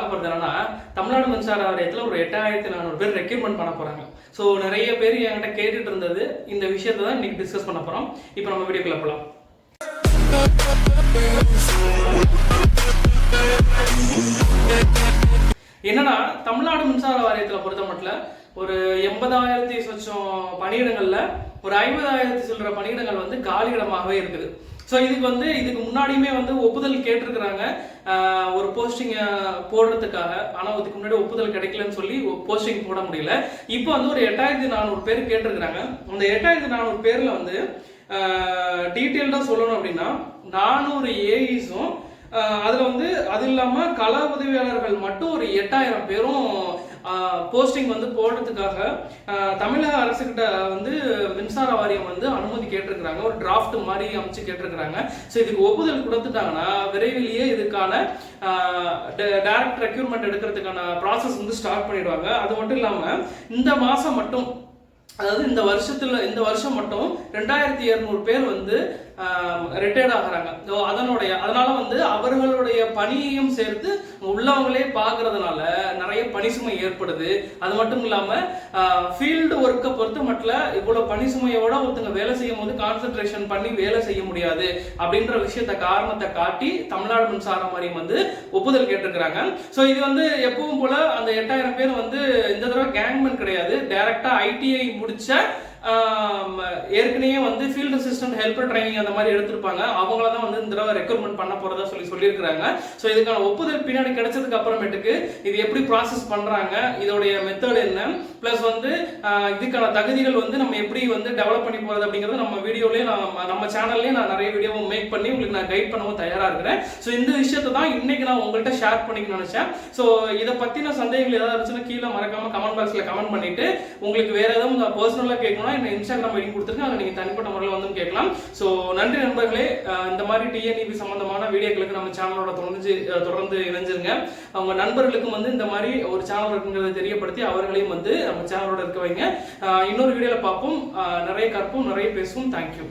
பார்க்க போகிறது என்னன்னா தமிழ்நாடு மின்சார வாரியத்தில் ஒரு எட்டாயிரத்தி நானூறு பேர் ரெக்ரூட்மெண்ட் பண்ண போகிறாங்க ஸோ நிறைய பேர் என்கிட்ட கேட்டுட்டு இருந்தது. இந்த விஷயத்தை தான் இன்னைக்கு டிஸ்கஸ் பண்ண போகிறோம் இப்போ நம்ம வீடியோக்குள்ள போகலாம் என்னன்னா தமிழ்நாடு மின்சார வாரியத்தில் பொறுத்த மட்டும் ஒரு எண்பதாயிரத்தி சொச்சம் பணியிடங்கள்ல ஒரு ஐம்பதாயிரத்தி சில்லற பணியிடங்கள் வந்து காலியிடமாகவே இருக்குது. ஸோ இதுக்கு வந்து இதுக்கு முன்னாடியுமே வந்து ஒப்புதல் கேட்டிருக்கிறாங்க. ஒரு போஸ்டிங் போடுறதுக்காக. ஆனால் இதுக்கு முன்னாடி ஒப்புதல் கிடைக்கலன்னு சொல்லி போஸ்டிங் போட முடியல. இப்போ வந்து ஒரு எட்டாயிரத்தி நானூறு பேர் கேட்டிருக்கிறாங்க. அந்த எட்டாயிரத்தி நானூறு பேரில் வந்து டீட்டெயில்டாக சொல்லணும் அப்படின்னா நானூறு ஏஇஸும் அதில் வந்து அது இல்லாமல் கள உதவியாளர்கள் மட்டும் ஒரு எட்டாயிரம் பேரும் போஸ்டிங் வந்து போடுறதுக்காக தமிழக அரசுகிட்ட வந்து மின்சார வாரியம் வந்து அனுமதி கேட்டிருக்கிறாங்க. ஒரு டிராஃப்ட் மாதிரி அமைச்சு கேட்டிருக்கிறாங்க. ஸோ இதுக்கு ஒப்புதல் கொடுத்துட்டாங்கன்னா விரைவிலேயே இதுக்கான டைரக்ட் ரெக்யூர்மெண்ட் எடுக்கிறதுக்கான ப்ராசஸ் வந்து ஸ்டார்ட் பண்ணிடுவாங்க. அது மட்டும் இல்லாமல் இந்த மாதம் மட்டும் அதாவது இந்த வருஷத்துல இந்த வருஷம் மட்டும் ரெண்டாயிரத்தி இருநூறு பேர் வந்து ரிட்டையர்ட் ஆகிறாங்க. ஸோ அதனுடைய அதனால வந்து அவர்களுடைய பணியையும் சேர்த்து உள்ளவங்களே பார்க்கறதுனால நிறைய பணிசுமை ஏற்படுது. அது மட்டும் இல்லாம ஃபீல்டு ஒர்க்கை பொறுத்த மட்டும் இவ்வளவு பணிசுமையோட ஒருத்தங்க வேலை செய்யும் போது கான்சென்ட்ரேஷன் பண்ணி வேலை செய்ய முடியாது அப்படின்ற விஷயத்த காரணத்தை காட்டி தமிழ்நாடு மின்சார வாரியம் வந்து ஒப்புதல் கேட்டிருக்கிறாங்க. ஸோ இது வந்து எப்பவும் போல அந்த எட்டாயிரம் பேர் வந்து இந்த தடவை கேங்மென் கிடையாது. டைரக்டா ஐடிஐ முடிச்ச ஏற்கனவே வந்து ஃபீல்டு அசிஸ்டன்ட் ஹெல்ப்பர் ட்ரைனிங் அந்த மாதிரி எடுத்திருப்பாங்க. அவங்கள தான் வந்து இந்த தடவை ரெக்ரூட்மெண்ட் பண்ண போறதா சொல்லி சொல்லியிருக்கிறாங்க. ஸோ இதுக்கான ஒப்புதல் பின்னாடி கிடைச்சதுக்கு அப்புறமேட்டுக்கு இது எப்படி ப்ராசஸ் பண்றாங்க இதோடைய மெத்தட் என்ன ப்ளஸ் வந்து இதுக்கான தகுதிகள் வந்து நம்ம எப்படி வந்து டெவலப் பண்ணி போறது அப்படிங்கறத நம்ம வீடியோலயே நான் நம்ம சேனல்லே நான் நிறைய வீடியோவும் மேக் பண்ணி உங்களுக்கு நான் கைட் பண்ணவும் தயாரா இருக்கிறேன். ஸோ இந்த விஷயத்தை தான் இன்னைக்கு நான் உங்கள்கிட்ட ஷேர் பண்ணிக்க நினைச்சேன். ஸோ இதை பத்தின சந்தேகங்கள் ஏதாவது இருந்துச்சுன்னா கீழே மறக்காம கமெண்ட் பாக்ஸ்ல கமெண்ட் பண்ணிட்டு உங்களுக்கு வேற எதுவும் பர்சனலாக கேட்கலாம் என்ன இன்ஸ்டாகிராம் ஐடி கொடுத்துருக்கேன் அதை நீங்கள் தனிப்பட்ட முறையில் வந்து கேட்கலாம். ஸோ நன்றி நண்பர்களே. இந்த மாதிரி டிஎன்இபி சம்பந்தமான வீடியோக்களுக்கு நம்ம சேனலோட தொடர்ந்து தொடர்ந்து இணைஞ்சிருங்க. அவங்க நண்பர்களுக்கும் வந்து இந்த மாதிரி ஒரு சேனல் இருக்குங்கிறத தெரியப்படுத்தி அவர்களையும் வந்து நம்ம சேனலோட இருக்க வைங்க. இன்னொரு வீடியோவில் பார்ப்போம். நிறைய கற்போம் நிறைய பேசுவோம். தேங்க்யூ